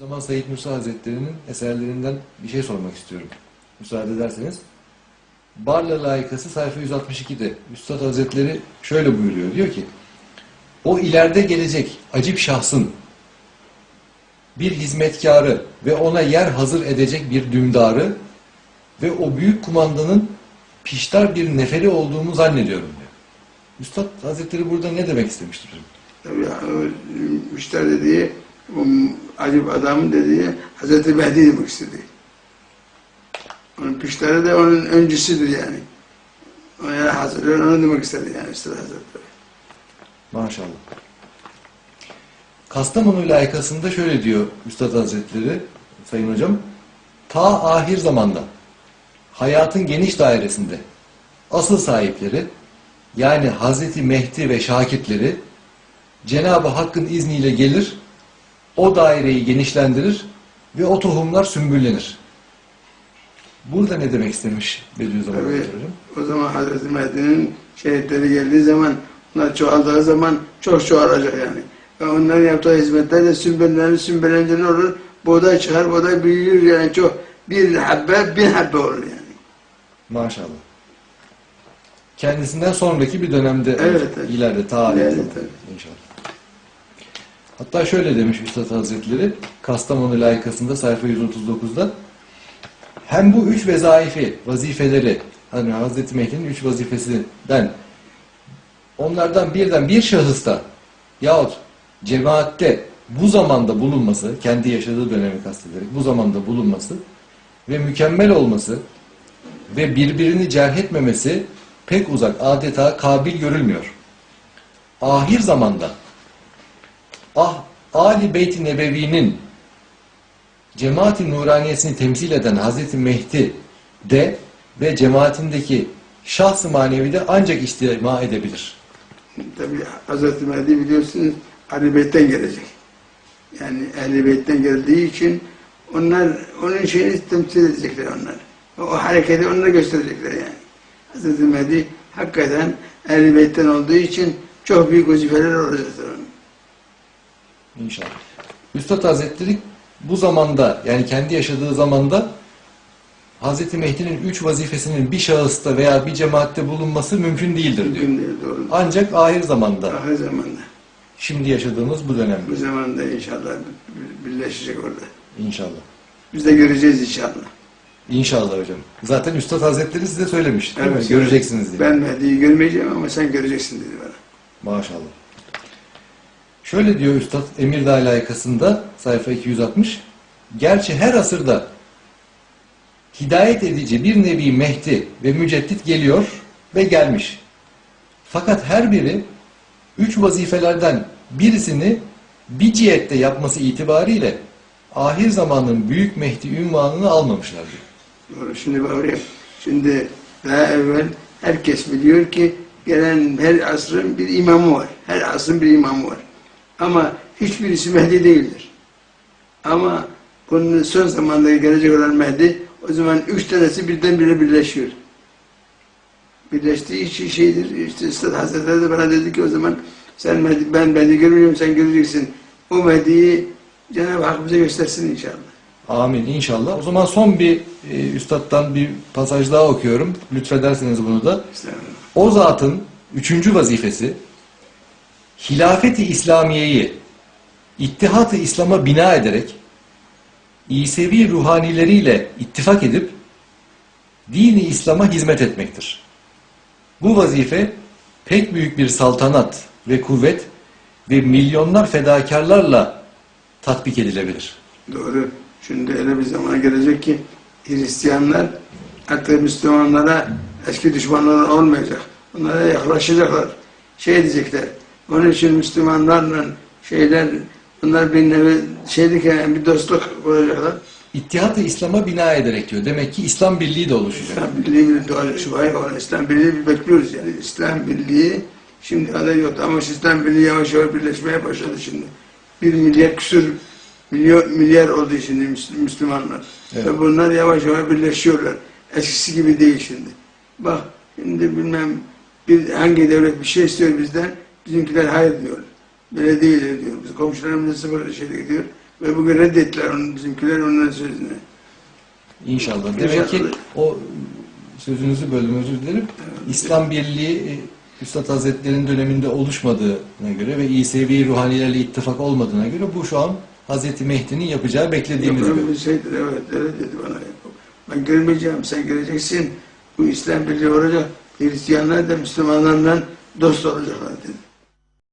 Zaman Said Musa Hazretleri'nin eserlerinden bir şey sormak istiyorum. Müsaade ederseniz. Barla layıkası sayfa 162'de Üstad Hazretleri şöyle buyuruyor. Diyor ki o ileride gelecek acip şahsın bir hizmetkarı ve ona yer hazır edecek bir dümdarı ve o büyük kumandanın piştar bir neferi olduğumu zannediyorum diyor. Üstad Hazretleri burada ne demek istemiştir? Müşter dediği, acip adamın dediği Hazreti Mehdi demek istedi. Onun pişleri de onun öncüsüdür yani. Yani hazırlıyor, onu demek istedi yani Üstad Hazretleri. Maşallah. Kastamonu layıkasında şöyle diyor Üstad Hazretleri, Sayın Hocam. Ta ahir zamanda, hayatın geniş dairesinde, asıl sahipleri, yani Hazreti Mehdi ve şakitleri, Cenab-ı Hakk'ın izniyle gelir, o daireyi genişlendirir ve o tohumlar sümbüllenir. Burada ne demek istemiş Bediüzzaman Tabii o zaman Hazreti Mehdi'nin şehitleri geldiği zaman, onlar çoğaldığı zaman çok çoğalacak yani. Ve onların yaptığı hizmetler de sümbüllenir, sümbüllenince ne olur? Buğday çıkar, buğday büyür yani çok. Bir habbe, bin habbe olur yani. Maşallah. Kendisinden sonraki bir dönemde Evet, ileride tarih Evet, zaman evet. inşallah. Hatta şöyle demiş Üstad Hazretleri Kastamonu layıkasında sayfa 139'da hem bu üç vezaifi, vazifeleri hani Hazreti Mehdi'nin üç vazifesinden onlardan birden bir şahısta yahut cemaatte bu zamanda bulunması, kendi yaşadığı dönemi kastederek bu zamanda bulunması ve mükemmel olması ve birbirini cerh etmemesi pek uzak, adeta kabil görülmüyor. Ahir zamanda ah, Ali Beyt-i Nebevi'nin cemaat-i nuraniyesini temsil eden Hazreti Mehdi de ve cemaatindeki şahs-ı manevi de ancak istima edebilir. Tabii Hazreti Mehdi biliyorsunuz Ali Beyt'ten gelecek. Yani Ehl-i Beyt'ten geldiği için onlar onun şeyini temsil edecekler onlar. O hareketi onlara gösterecekler yani. Hazreti Mehdi hakikaten Ehl-i Beyt'ten olduğu için çok büyük vazifeler olacaktır onun. İnşallah. Üstad Hazretleri bu zamanda yani kendi yaşadığı zamanda Hazreti Mehdi'nin üç vazifesinin bir şahısta veya bir cemaatte bulunması mümkün değildir diyor. Mümkün değil doğru. Ancak ahir zamanda, Ahir zamanda. şimdi yaşadığımız bu dönemde Bu zamanda inşallah bir- birleşecek orada. inşallah. Biz de göreceğiz inşallah. İnşallah hocam. Zaten Üstad Hazretleri size söylemiş değil mi? Evet, Göreceksiniz diye. Ben Mehdi'yi görmeyeceğim ama sen göreceksin dedi bana. Maşallah. Şöyle diyor Üstad Emirdağ layıkasında sayfa 260. Gerçi her asırda hidayet edici bir nevi Mehdi ve müceddit geliyor ve gelmiş. Fakat her biri üç vazifelerden birisini bir cihette yapması itibariyle ahir zamanın büyük Mehdi ünvanını almamışlar diyor. Şimdi oraya. Şimdi daha evvel herkes biliyor ki gelen her asrın bir imamı var. Her asrın bir imamı var. Ama hiçbirisi Mehdi değildir. Ama bunun son zamanda gelecek olan Mehdi o zaman üç tanesi birdenbire birleşiyor. Birleştiği için şeydir. İşte Üstad Hazretleri de bana dedi ki o zaman sen Mehdi, ben Mehdi görmüyorum sen göreceksin. O Mehdi'yi Cenab-ı Hak bize göstersin inşallah. Amin inşallah. O zaman son bir e, üstattan bir pasaj daha okuyorum. Lütfederseniz bunu da. O zatın üçüncü vazifesi hilafeti İslamiye'yi ittihat-ı İslam'a bina ederek İsevi ruhanileriyle ittifak edip dini İslam'a hizmet etmektir. Bu vazife pek büyük bir saltanat ve kuvvet ve milyonlar fedakarlarla tatbik edilebilir. Doğru. Şimdi öyle bir zaman gelecek ki Hristiyanlar artık Müslümanlara eski düşmanlar olmayacak. Onlara yaklaşacaklar. Şey diyecekler. Onun için Müslümanlarla şeyler bunlar bir nevi şeylik yani bir dostluk kuracaklar. İttihat-ı İslam'a bina ederek diyor. Demek ki İslam Birliği de oluşacak. İslam Birliği var ya, İslam Birliği bir bekliyoruz yani. İslam Birliği şimdi aday yok ama İslam Birliği yavaş yavaş birleşmeye başladı şimdi. Bir milyar küsür milyon, milyar oldu şimdi Müsl- Müslümanlar. Evet. Ve bunlar yavaş yavaş birleşiyorlar. Eskisi gibi değil şimdi. Bak şimdi bilmem bir, hangi devlet bir şey istiyor bizden bizimkiler hayır diyor. Böyle değil diyor. Biz komşularımız sıfır şey diyor. Ve bugün reddettiler onun bizimkiler onların sözünü. İnşallah. Demek ki İnşallah. o sözünüzü böldüm özür dilerim. İslam Birliği e, Üstad Hazretleri'nin döneminde oluşmadığına göre ve İsevi ruhanilerle ittifak olmadığına göre bu şu an Hazreti Mehdi'nin yapacağı beklediğimiz Yapılan gibi. şeydir evet öyle dedi bana. Ben girmeyeceğim sen gireceksin. Bu İslam birliği olacak. Hristiyanlar da Müslümanlarla dost olacaklar dedi.